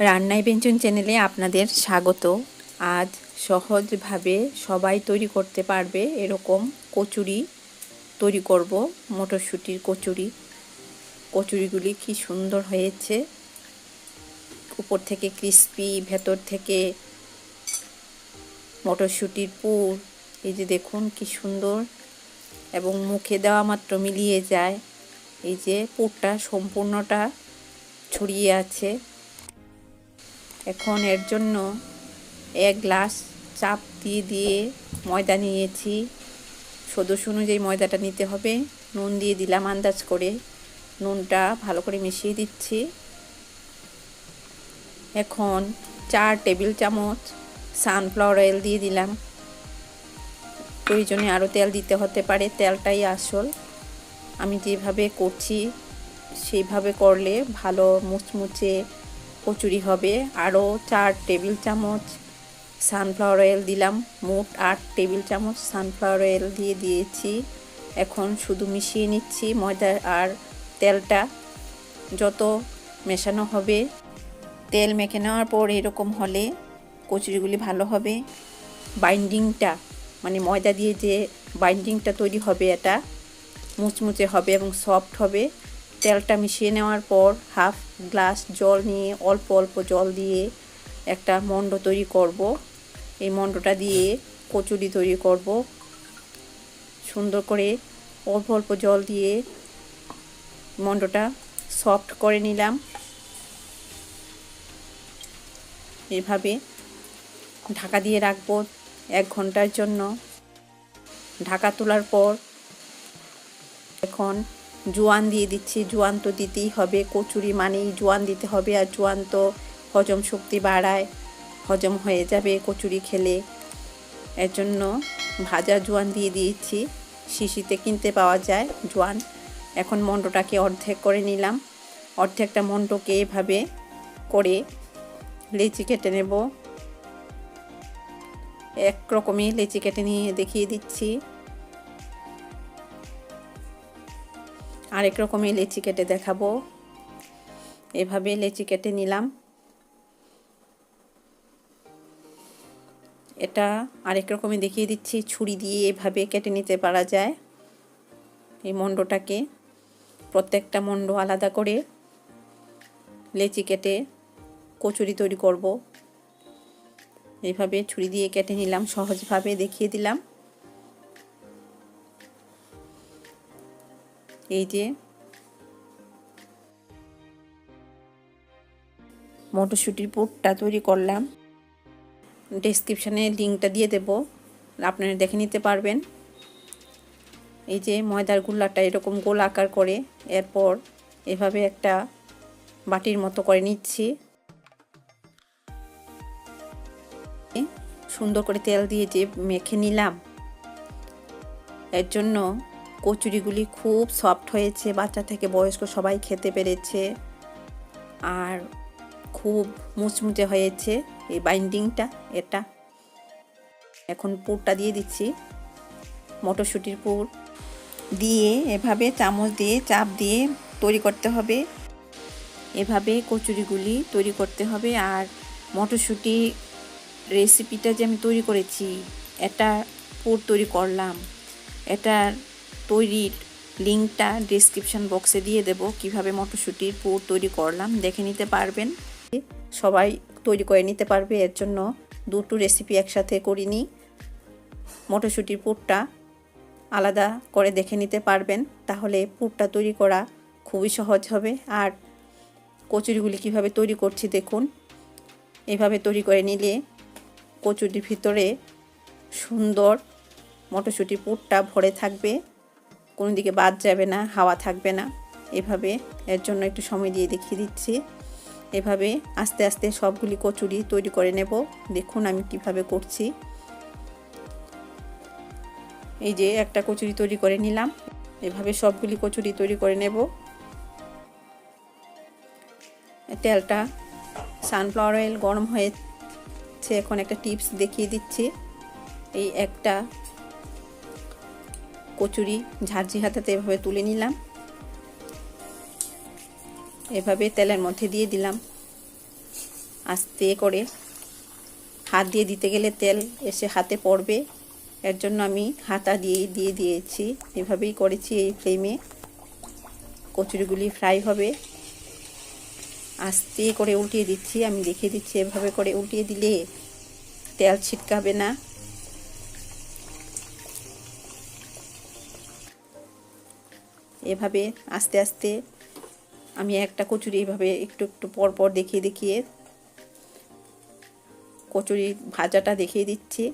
রান্নায় ব্যঞ্জন চ্যানেলে আপনাদের স্বাগত। আজ সহজভাবে সবাই তৈরি করতে পারবে এরকম কচুরি তৈরি করব, মটরশুঁটির কচুরি। কচুরিগুলি কি সুন্দর হয়েছে। উপর থেকে ক্রিস্পি, ভেতর থেকে মটরশুঁটির পুর। এই যে দেখুন কি সুন্দর। এবং মুখে দেওয়া মাত্র মিলিয়ে যায়। এই যে পুরটা সম্পূর্ণটা ছড়িয়ে আছে। এখন এর জন্য এক গ্লাস চাপ দিয়ে দিয়ে ময়দা নিয়েছি। সদস্য অনুযায়ী ময়দাটা নিতে হবে। নুন দিয়ে দিলাম আন্দাজ করে। নুনটা ভালো করে মিশিয়ে দিচ্ছি। এখন চার টেবিল চামচ সানফ্লাওয়ার অয়েল দিয়ে দিলাম। প্রয়োজনে আরও তেল দিতে হতে পারে, তেলটাই আসল। আমি যেভাবে করছি সেইভাবে করলে ভালো মুচমুচে কচুরি হবে। আরও চার টেবিল চামচ সানফ্লাওয়ার অয়েল দিলাম। মোট আট টেবিল চামচ সানফ্লাওয়ার অয়েল দিয়ে দিয়েছি। এখন শুধু মিশিয়ে নিচ্ছি ময়দা আর তেলটা। যত মেশানো হবে, তেল মেখে নেওয়ার পর এরকম হলে কচুরিগুলি ভালো হবে। বাইন্ডিংটা মানে ময়দা দিয়ে যে বাইন্ডিংটা তৈরি হবে এটা, মুচমুচে হবে এবং সফট হবে। তেলটা মিশিয়ে নেওয়ার পর হাফ গ্লাস জল নিয়ে অল্প অল্প জল দিয়ে একটা মণ্ড তৈরি করব। এই মণ্ডটা দিয়ে কচুরি তৈরি করব। সুন্দর করে অল্প অল্প জল দিয়ে মণ্ডটা সফট করে নিলাম। এভাবে ঢাকা দিয়ে রাখব এক ঘণ্টার জন্য। ঢাকা তোলার পর এখন জোয়ান দিয়ে দিচ্ছি, জোয়ান তো দিতেই হবে, কচুরি মানেই জোয়ান দিতে হবে আর জোয়ান তো হজম শক্তি বাড়ায়, হজম হয়ে যাবে কচুরি খেলে। এর জন্য ভাজা জোয়ান দিয়ে দিয়েছি, শিশিতে কিনতে পাওয়া যায় জোয়ান। এখন মণ্ডটাকে অর্ধেক করে নিলাম, অর্ধেকটা মণ্ডকে এভাবে করে লেচি কেটে নেব। এক রকমই লেচি কেটে নিয়ে দেখিয়ে দিচ্ছি। আরেক রকমের লেচি কেটে দেখাবো। এভাবে লেচি কেটে নিলাম। এটা আরেক রকমে দেখিয়ে দিচ্ছি, ছুরি দিয়ে এভাবে কেটে নিতে পারা যায় এই মণ্ডটাকে। প্রত্যেকটা মণ্ড আলাদা করে লেচি কেটে কচুরি তৈরি করব। এইভাবে ছুরি দিয়ে কেটে নিলাম, সহজভাবে দেখিয়ে দিলাম। এই যে মটরশুঁটির পুরটা তৈরি করলাম। ডেসক্রিপশানে লিঙ্কটা দিয়ে দেব। আপনারা দেখে নিতে পারবেন। এই যে ময়দার গুল্লাটা এরকম গোল আকার করে এরপর এভাবে একটা বাটির মতো করে নিচ্ছি। সুন্দর করে তেল দিয়ে যে মেখে নিলাম। এর জন্য কচুরিগুলি খুব সফট হয়েছে, বাচ্চা থেকে বয়স্ক সবাই খেতে পেরেছে। আর খুব মুচমুচে হয়েছে এই বাইন্ডিংটা এটা। এখন পুরটা দিয়ে দিচ্ছি, মটরশুঁটির পুর। দিয়ে এভাবে চামচ দিয়ে চাপ দিয়ে তৈরি করতে হবে। এভাবে কচুরিগুলি তৈরি করতে হবে আর মটরশুঁটি রেসিপিটা যে আমি তৈরি করেছি, এটা পুর তৈরি করলাম। এটার তৈরির লিঙ্কটা ডিসক্রিপশন বক্সে দিয়ে দেব, কীভাবে মটরশুঁটির পুর তৈরি করলাম, দেখে নিতে পারবেন। সবাই তৈরি করে নিতে পারবে, এর জন্য দুটো রেসিপি একসাথে করিনি মটরশুঁটির পুরটা আলাদা করে দেখে নিতে পারবেন, তাহলে পুরটা তৈরি করা খুবই সহজ হবে। আর কচুরিগুলি কীভাবে তৈরি করছি দেখুন। এভাবে তৈরি করে নিলে কচুরির ভিতরে সুন্দর মটরশুঁটির পুরটা ভরে থাকবে। কোনো দিকে বাদ যাবে না, হাওয়া থাকবে না। এভাবে এর জন্য একটু সময় দিয়ে দেখিয়ে দিচ্ছি। এভাবে আস্তে আস্তে সবগুলি কচুরি তৈরি করে নেব। দেখুন আমি কীভাবে করছি। এই যে একটা কচুরি তৈরি করে নিলাম। এভাবে সবগুলি কচুরি তৈরি করে নেব। তেলটা সানফ্লাওয়ার অয়েল গরম হয়েছে। এখন একটা টিপস দেখিয়ে দিচ্ছি। এই একটা কচুরি ঝাঁঝি হাতাতে এভাবে তুলে নিলাম। এভাবে তেলের মধ্যে দিয়ে দিলাম। আস্তে করে হাত দিয়ে দিতে গেলে তেল এসে হাতে পড়বে। এর জন্য আমি হাতা দিয়ে দিয়ে দিয়েছি। এভাবেই করেছি এই ফ্লেমে। কচুরিগুলি ফ্রাই হবে। আস্তে করে উল্টিয়ে দিচ্ছি। আমি দেখিয়ে দিচ্ছি এভাবে করে উল্টিয়ে দিলে তেল ছিটকাবে না। এভাবে আস্তে আস্তে আমি একটা কচুরি এভাবে একটু একটু পর পর দেখিয়ে দেখিয়ে কচুরি ভাজাটা দেখিয়ে দিচ্ছি।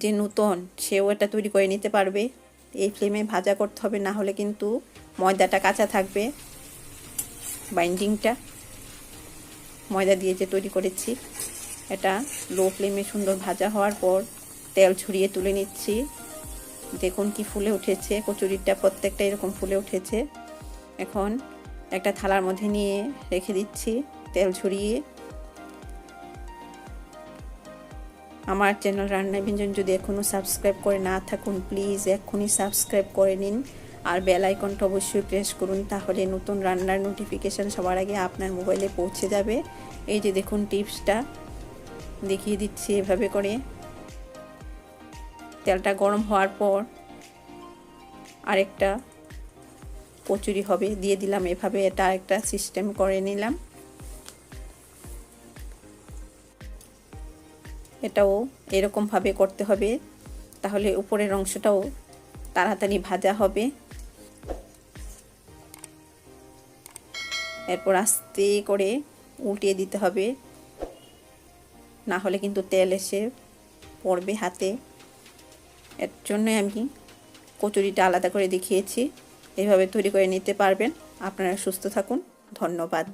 যে নূতন, সেও এটা তৈরি করে নিতে পারবে। এই ফ্লেমে ভাজা করতে হবে, না হলে কিন্তু ময়দাটা কাঁচা থাকবে। বাইন্ডিংটা ময়দা দিয়ে যে তৈরি করেছি, এটা লো ফ্লেমে সুন্দর ভাজা হওয়ার পর তেল ছড়িয়ে তুলে নিচ্ছি। দেখুন কি ফুলে উঠেছে, কচুরিটা প্রত্যেকটা এরকম ফুলে উঠেছে। এখন একটা থালার মধ্যে নিয়ে রেখে দিচ্ছি তেল ঝরিয়ে আমার চ্যানেল রান্না ব্যঞ্জন যদি এখনও সাবস্ক্রাইব করে না থাকুন প্লিজ এক্ষুনি সাবস্ক্রাইব করে নিন। আর বেল আইকনটা অবশ্যই প্রেস করুন, তাহলে নতুন রান্নার নোটিফিকেশান সবার আগে আপনার মোবাইলে পৌঁছে যাবে। এই যে দেখুন টিপসটা দেখিয়ে দিচ্ছি এভাবে করে। তেলটা গরম হওয়ার পর আরেকটা কচুরি হবে, দিয়ে দিলাম। এভাবে এটা আরেকটা সিস্টেম করে নিলাম। এটাও এরকমভাবে করতে হবে, তাহলে উপরের অংশটাও তাড়াতাড়ি ভাজা হবে। এরপর আস্তে করে উল্টিয়ে দিতে হবে, না হলে কিন্তু তেল এসে পড়বে হাতে। এর জন্যই আমি কচুরিটা আলাদা করে দেখিয়েছি। এভাবে তৈরি করে নিতে পারবেন। আপনারা সুস্থ থাকুন। ধন্যবাদ।